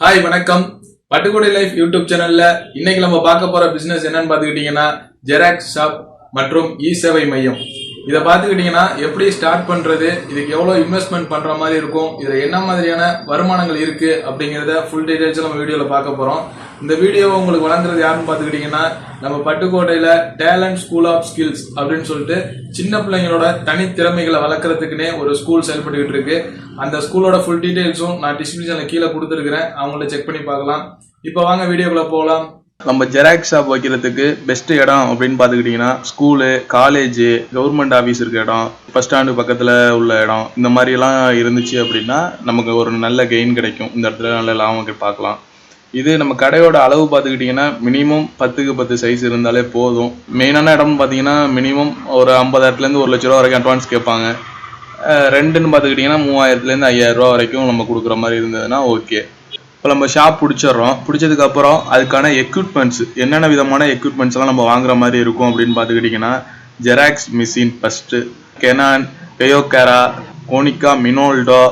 Hi வணக்கம். பட்டுக்கோடை life YouTube சேனல்ல இன்னைக்கு நம்ம பார்க்க போற பிசினஸ் என்னன்னு பாத்துக்கிட்டீங்கன்னா ஜெராக்ஸ் ஷாப் மற்றும் இ சேவை மையம். இதை பார்த்துக்கிட்டிங்கன்னா எப்படி ஸ்டார்ட் பண்றது இதுக்கு எவ்வளோ இன்வெஸ்ட்மெண்ட் பண்ற மாதிரி இருக்கும் இதுல என்ன மாதிரியான வருமானங்கள் இருக்கு அப்படிங்கிறத ஃபுல் டீடைல்ஸ் நம்ம வீடியோல பார்க்க போறோம். இந்த வீடியோவை உங்களுக்கு வழங்குறது யாருன்னு பார்த்துக்கிட்டிங்கன்னா நம்ம பட்டுக்கோட்டையில டேலண்ட் ஸ்கூல் ஆஃப் ஸ்கில்ஸ் அப்படின்னு சொல்லிட்டு சின்ன பிள்ளைங்களோட தனித்திறமைகளை வளர்க்குறதுக்குனே ஒரு ஸ்கூல் செயல்பட்டுக்கிட்டு இருக்கு. அந்த ஸ்கூலோட ஃபுல் டீடைல்ஸும் நான் டிஸ்கிரிப்ஷன்ல கீழே கொடுத்துருக்கிறேன். அவங்கள செக் பண்ணி பார்க்கலாம். இப்போ வாங்க வீடியோக்குள்ள போகலாம். நம்ம ஜெராக்ஸ் ஷாப் வைக்கிறதுக்கு பெஸ்ட் இடம் அப்படின்னு பார்த்துக்கிட்டிங்கன்னா ஸ்கூலு காலேஜு கவர்மெண்ட் ஆஃபீஸ் இருக்க இடம் பஸ் ஸ்டாண்டு பக்கத்தில் உள்ள இடம் இந்த மாதிரிலாம் இருந்துச்சு அப்படின்னா நமக்கு ஒரு நல்ல கெயின் கிடைக்கும். இந்த இடத்துல நல்ல லாபம் பார்க்கலாம். இது நம்ம கடையோட அளவு பார்த்துக்கிட்டிங்கன்னா மினிமம் பத்துக்கு பத்து சைஸ் இருந்தாலே போதும். மெயினான இடம்னு பார்த்தீங்கன்னா மினிமம் ஒரு ஐம்பதாயிரத்துலேருந்து ஒரு லட்ச ரூபா வரைக்கும் அட்வான்ஸ் கேட்பாங்க. ரெண்டுன்னு பார்த்துக்கிட்டிங்கன்னா மூவாயிரத்துலேருந்து ஐயாயிரம் ரூபா வரைக்கும் நம்ம கொடுக்குற மாதிரி இருந்ததுன்னா ஓகே இப்போ நம்ம ஷாப் பிடிச்சிடுறோம். பிடிச்சதுக்கப்புறம் அதுக்கான எக்யூப்மெண்ட்ஸ் என்னென்ன விதமான எக்யூப்மெண்ட்ஸ் எல்லாம் நம்ம வாங்குற மாதிரி இருக்கும் அப்படின்னு பார்த்துக்கிட்டிங்கன்னா xerox machine first Canon பெயோகேரா Konica Minolta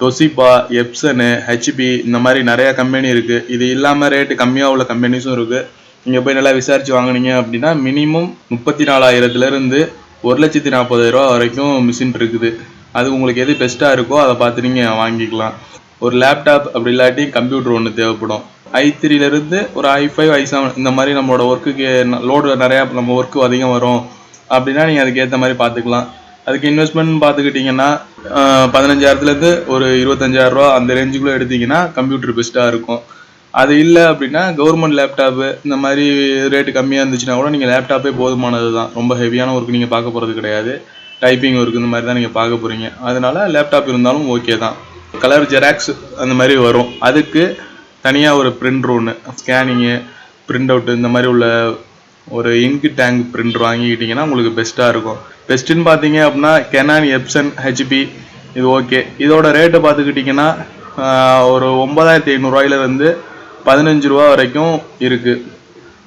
Toshiba Epson HP இந்த மாதிரி நிறையா கம்பெனி இருக்குது இது இல்லாமல் ரேட்டு கம்மியாக உள்ள கம்பெனிஸும் இருக்குது நீங்கள் போய் நல்லா விசாரித்து வாங்குனீங்க அப்படின்னா மினிமம் முப்பத்தி நாலாயிரத்துலேருந்து ஒரு லட்சத்தி நாற்பதாயிரரூவா வரைக்கும் மிஷின் இருக்குது. அது உங்களுக்கு எது பெஸ்ட்டாக இருக்கோ அதை பார்த்து நீங்கள் வாங்கிக்கலாம். ஒரு லேப்டாப் அப்படி இல்லாட்டி கம்ப்யூட்டர் ஒன்று தேவைப்படும். ஐ த்ரீலேருந்து ஒரு ஐ ஃபைவ் ஐ செவன் இந்த மாதிரி நம்மளோட ஒர்க்குக்கு லோடு நிறையா நம்ம ஒர்க்கு அதிகம் வரும். அப்படின்னா நீங்கள் அதுக்கேற்ற மாதிரி பார்த்துக்கலாம் அதுக்கு இன்வெஸ்ட்மெண்ட் பார்த்துக்கிட்டிங்கன்னா பதினஞ்சாயிரத்துலேருந்து ஒரு இருபத்தஞ்சாயிரரூவா அந்த ரேஞ்சுக்குள்ளே எடுத்தீங்கன்னா கம்ப்யூட்டர் பெஸ்ட்டாக இருக்கும். அது இல்லை அப்படின்னா கவர்மெண்ட் லேப்டாப்பு இந்த மாதிரி ரேட்டு கம்மியாக இருந்துச்சுன்னா கூட நீங்கள் லேப்டாப்பே போதுமானது தான். ரொம்ப ஹெவியான ஒர்க் நீங்கள் பார்க்க போகிறது கிடையாது. டைப்பிங் ஒர்க் இந்த மாதிரி தான் நீங்கள் பார்க்க போகிறீங்க அதனால லேப்டாப் இருந்தாலும் ஓகே தான். கலர் ஜெராக்ஸ் அந்த மாதிரி வரும். அதுக்கு தனியாக ஒரு பிரிண்டர் ஒன்று ஸ்கேனிங்கு பிரிண்ட் அவுட்டு இந்த மாதிரி உள்ள ஒரு இங்கு டேங்க் பிரிண்டர் வாங்கிக்கிட்டிங்கன்னா உங்களுக்கு பெஸ்ட்டாக இருக்கும். பெஸ்ட்டுன்னு பார்த்தீங்க அப்படின்னா கெனான் எப்சன் ஹெச்பி இது ஓகே இதோட ரேட்டை பார்த்துக்கிட்டிங்கன்னா ஒரு ஒன்பதாயிரத்தி ஐநூறுரூவாயிலேருந்து பதினஞ்சு ரூபா வரைக்கும் இருக்குது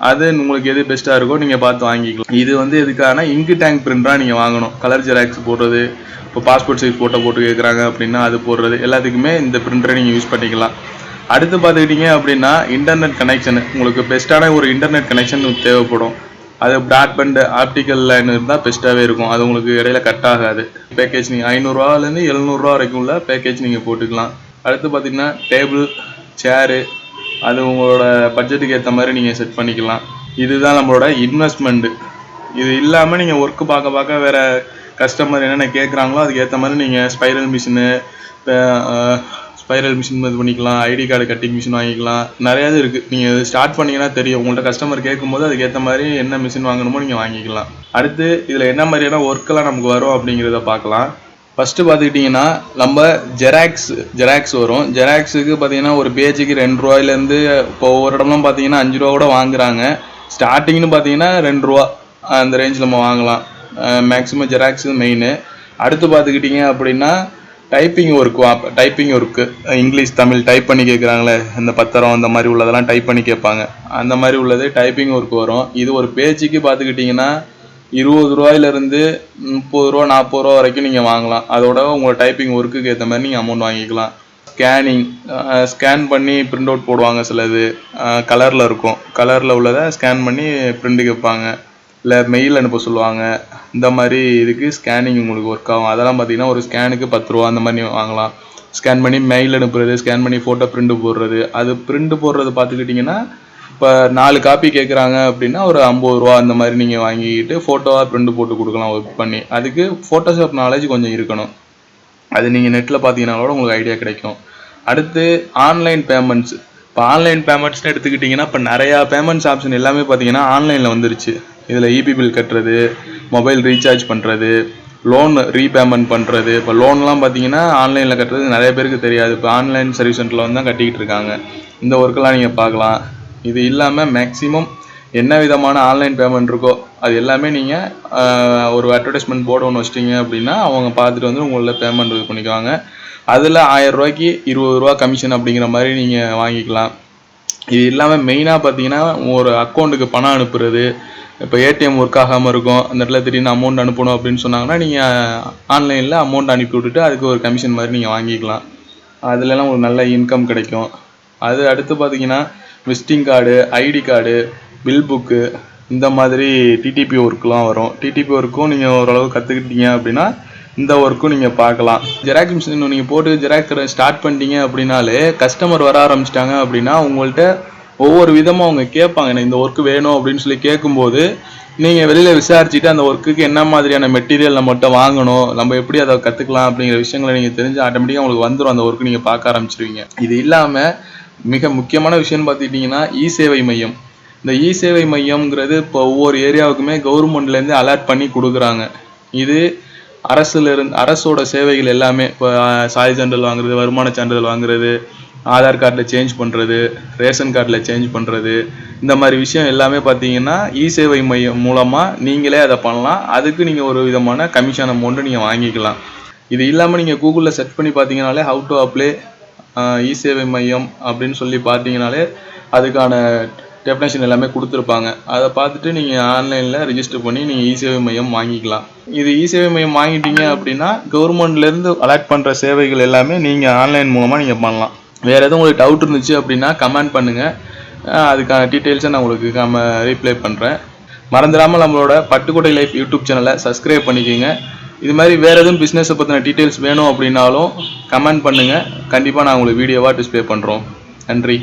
அது உங்களுக்கு எது பெஸ்ட்டாக இருக்கோ நீங்கள் பார்த்து வாங்கிக்கலாம். இது வந்து எதுக்கான இங்கு டேங்க் பிரிண்டராக நீங்கள் வாங்கணும். கலர் ஜெராக்ஸ் போடுறது இப்போ பாஸ்போர்ட் சைஸ் ஃபோட்டோ போட்டு கேட்குறாங்க அப்படின்னா அது போடுறது எல்லாத்துக்குமே இந்த பிரிண்டரை நீங்கள் யூஸ் பண்ணிக்கலாம். அடுத்து பார்த்துக்கிட்டிங்க அப்படின்னா இன்டர்நெட் கனெக்ஷன் உங்களுக்கு பெஸ்ட்டான ஒரு இன்டர்நெட் கனெக்ஷன் தேவைப்படும். அது பிராட்பேண்ட் ஆப்டிக்கல் லைன் இருந்தால் பெஸ்ட்டாகவே இருக்கும். அது உங்களுக்கு இடையில கட் ஆகாது. பேக்கேஜ் நீங்கள் ஐநூறுரூவாலேருந்து எழுநூறுவா வரைக்கும் உள்ள பேக்கேஜ் நீங்கள் போட்டுக்கலாம். அடுத்து பார்த்தீங்கன்னா டேபிள் சேரு அது உங்களோட பட்ஜெட்டுக்கு ஏற்ற மாதிரி நீங்கள் செட் பண்ணிக்கலாம். இதுதான் நம்மளோட இன்வெஸ்ட்மெண்ட்டு இது இல்லாமல் நீங்கள் ஒர்க்கு பார்க்க பார்க்க வேறு கஸ்டமர் என்னென்ன கேட்குறாங்களோ அதுக்கு ஏற்ற மாதிரி நீங்கள் ஸ்பைரல் மிஷினு ஸ்பைரல் மிஷின் இது பண்ணிக்கலாம் ஐடி கார்டு கட்டிங் மிஷின் வாங்கிக்கலாம். நிறையா இது இருக்குது நீங்கள் ஸ்டார்ட் பண்ணிங்கன்னா தெரியும். உங்கள்கிட்ட கஸ்டமர் கேட்கும்போது அதுக்கேற்ற மாதிரி என்ன மிஷின் வாங்கணுமோ நீங்கள் வாங்கிக்கலாம். அடுத்து இதில் என்ன மாதிரியான ஒர்க்கெல்லாம் நமக்கு வரும் அப்படிங்கிறத பார்க்கலாம். ஃபஸ்ட்டு பார்த்துக்கிட்டிங்கன்னா நம்ம ஜெராக்ஸ் ஜெராக்ஸ் வரும். ஜெராக்ஸுக்கு பார்த்தீங்கன்னா ஒரு பேஜுக்கு ரெண்டு ரூபாயிலேருந்து இப்போ ஒவ்வொரு இடம்லாம் பார்த்தீங்கன்னா அஞ்சு ரூபா கூட வாங்குறாங்க. ஸ்டார்டிங்னு பார்த்தீங்கன்னா ரெண்டு ரூபா அந்த ரேஞ்சில் நம்ம வாங்கலாம். மேக்ஸிமம் ஜெராக்ஸ் மெயினு அடுத்து பார்த்துக்கிட்டிங்க அப்படின்னா typing work typing work English Tamil type பண்ணி கேட்குறாங்களே இந்த பத்திரம் அந்த மாதிரி உள்ளதெல்லாம் டைப் பண்ணி கேட்பாங்க. அந்த மாதிரி உள்ளது டைப்பிங் ஒர்க் வரும். இது ஒரு பேஜுக்கு பார்த்துக்கிட்டிங்கன்னா இருபது ரூபாயிலிருந்து முப்பது ரூபா நாற்பது ரூபா வரைக்கும் நீங்கள் வாங்கலாம். அதோட உங்களோட டைப்பிங் ஒர்க்குக்கு ஏற்ற மாதிரி நீங்கள் அமௌண்ட் வாங்கிக்கலாம். ஸ்கேனிங் ஸ்கேன் பண்ணி பிரிண்ட் அவுட் போடுவாங்க சிலது. கலரில் இருக்கும். கலரில் உள்ளதை ஸ்கேன் பண்ணி பிரிண்ட் கேட்பாங்க. இல்லை மெயில் அனுப்ப சொல்லுவாங்க. இந்த மாதிரி இதுக்கு ஸ்கேனிங் உங்களுக்கு ஒர்க் ஆகும். அதெல்லாம் பார்த்தீங்கன்னா ஒரு ஸ்கேனுக்கு பத்து ரூபா அந்த மாதிரி வாங்கலாம். ஸ்கேன் பண்ணி மெயில் அனுப்புறது ஸ்கேன் பண்ணி ஃபோட்டோ பிரிண்ட் போடுறது. அது பிரிண்ட் போடுறது பார்த்துக்கிட்டிங்கன்னா இப்போ நாலு காப்பி கேட்குறாங்க அப்படின்னா ஒரு ஐம்பது ரூபா அந்த மாதிரி நீங்கள் வாங்கிக்கிட்டு ஃபோட்டோவாக பிரிண்ட் போட்டு கொடுக்கலாம் ஒர்க் பண்ணி. அதுக்கு ஃபோட்டோஷாப் நாலேஜ் கொஞ்சம் இருக்கணும். அது நீங்கள் நெட்டில் பார்த்தீங்கன்னா கூட உங்களுக்கு ஐடியா கிடைக்கும். அடுத்து ஆன்லைன் பேமெண்ட்ஸ் இப்போ ஆன்லைன் பேமெண்ட்ஸ்னு எடுத்துக்கிட்டிங்கன்னா இப்போ நிறையா பேமெண்ட்ஸ் ஆப்ஷன் எல்லாமே பார்த்தீங்கன்னா ஆன்லைனில் வந்துருச்சு. இதில் இபி பில் கட்டுறது மொபைல் ரீசார்ஜ் பண்ணுறது லோன் ரீபேமெண்ட் பண்ணுறது இப்போ லோன்லாம் பார்த்தீங்கன்னா ஆன்லைனில் கட்டுறது நிறைய பேருக்கு தெரியாது. இப்போ ஆன்லைன் சர்வீஸ் சென்டரில் வந்து தான் கட்டிக்கிட்டு இருக்காங்க. இந்த ஒர்க்கெல்லாம் நீங்கள் பார்க்கலாம். இது இல்லாமல் மேக்ஸிமம் என்ன விதமான ஆன்லைன் பேமெண்ட் இருக்கோ அது எல்லாமே நீங்கள் ஒரு அட்வர்டைஸ்மெண்ட் போர்டு ஒன்று வச்சிட்டிங்க அப்படின்னா அவங்க பார்த்துட்டு வந்து உங்கள பேமெண்ட் இது பண்ணிக்குவாங்க. அதில் ஆயிரம் ரூபாய்க்கு இருபது ரூபா கமிஷன் அப்படிங்கிற மாதிரி நீங்கள் வாங்கிக்கலாம். இது இல்லாமல் மெயினாக பார்த்தீங்கன்னா ஒரு அக்கௌண்ட்டுக்கு பணம் அனுப்புறது இப்போ ஏடிஎம் ஒர்க் ஆகாமல் இருக்கும் அந்த இடத்துல திடீர்னு அமௌண்ட் அனுப்பணும் அப்படின்னு சொன்னாங்கன்னா நீங்கள் ஆன்லைனில் அமௌண்ட் அனுப்பி விட்டுட்டு அதுக்கு ஒரு கமிஷன் மாதிரி நீங்கள் வாங்கிக்கலாம். அதுலலாம் ஒரு நல்ல இன்கம் கிடைக்கும். அது அடுத்து பார்த்தீங்கன்னா visiting card ID card bill book இந்த மாதிரி டிடிபி ஒர்க்லாம் வரும். டிடிபி ஒர்க்கும் நீங்கள் ஓரளவு கற்றுக்கிட்டீங்க அப்படின்னா இந்த ஒர்க்கும் நீங்கள் பார்க்கலாம். ஜெராக்ஸ் மிஷின் நீங்கள் போட்டு ஜெராக்ஸ் ஸ்டார்ட் பண்ணிட்டீங்க அப்படின்னாலே கஸ்டமர் வர ஆரம்பிச்சிட்டாங்க அப்படின்னா உங்கள்கிட்ட ஒவ்வொரு விதமாக அவங்க கேட்பாங்க எனக்கு இந்த ஒர்க்கு வேணும் அப்படின்னு சொல்லி கேட்கும்போது நீங்கள் வெளியில் விசாரிச்சுட்டு அந்த ஒர்க்குக்கு என்ன மாதிரியான மெட்டீரியல் நம்மகிட்ட வாங்கணும் நம்ம எப்படி அதை கற்றுக்கலாம் அப்படிங்கிற விஷயங்களை நீங்கள் தெரிஞ்சு ஆட்டோமேட்டிக்காக உங்களுக்கு வந்துடும் அந்த ஒர்க்கு நீங்கள் பார்க்க ஆரம்பிச்சிருவீங்க. இது இல்லாமல் மிக முக்கியமான விஷயம்னு பார்த்துக்கிட்டிங்கன்னா இ சேவை மையம். இந்த இ சேவை மையம்ங்கிறது இப்போ ஒவ்வொரு ஏரியாவுக்குமே கவர்மெண்ட்லேருந்து அலாட் பண்ணி கொடுக்குறாங்க. இது அரசுல இருந்து அரசோட சேவைகள் எல்லாமே இப்போ சாய் சான்றிதழ் வாங்குறது வருமான சான்றிதழ் வாங்குறது ஆதார் கார்டில் சேஞ்ச் பண்ணுறது ரேஷன் கார்டில் சேஞ்ச் பண்ணுறது இந்த மாதிரி விஷயம் எல்லாமே பார்த்தீங்கன்னா இ சேவை மையம் மூலமாக நீங்களே அதை பண்ணலாம். அதுக்கு நீங்கள் ஒரு விதமான கமிஷன் அமௌண்ட்டு நீங்கள் வாங்கிக்கலாம். இது இல்லாமல் நீங்கள் கூகுளில் சர்ச் பண்ணி பார்த்தீங்கனாலே ஹவு டு அப்ளை இ சேவை மையம் அப்படின்னு சொல்லி பார்த்தீங்கனாலே அதுக்கான டெஃபினேஷன் எல்லாமே கொடுத்துருப்பாங்க. அதை பார்த்துட்டு நீங்கள் ஆன்லைனில் ரிஜிஸ்டர் பண்ணி நீங்கள் இ சேவை மையம் வாங்கிக்கலாம். இது இ சேவை மையம் வாங்கிட்டீங்க அப்படின்னா கவர்மெண்ட்லேருந்து அலாட் பண்ணுற சேவைகள் எல்லாமே நீங்கள் ஆன்லைன் மூலமாக நீங்கள் பண்ணலாம். வேறு எதுவும் உங்களுக்கு டவுட் இருந்துச்சு அப்படின்னா கமெண்ட் பண்ணுங்கள் அதுக்கான டீட்டெயில்ஸை நான் உங்களுக்கு கம ரீப்ளை பண்ணுறேன் மறந்துடாமல் நம்மளோட பட்டுக்கோட்டை லைஃப் யூடியூப் சேனலை சப்ஸ்கிரைப் பண்ணிக்கோங்க. இது மாதிரி வேறு எதுவும் பிஸ்னஸை பற்றின டீட்டெயில்ஸ் வேணும் அப்படின்னாலும் கமெண்ட் பண்ணுங்கள் கண்டிப்பாக நான் உங்களுக்கு வீடியோவாக டிஸ்பிளே பண்ணுறோம் நன்றி.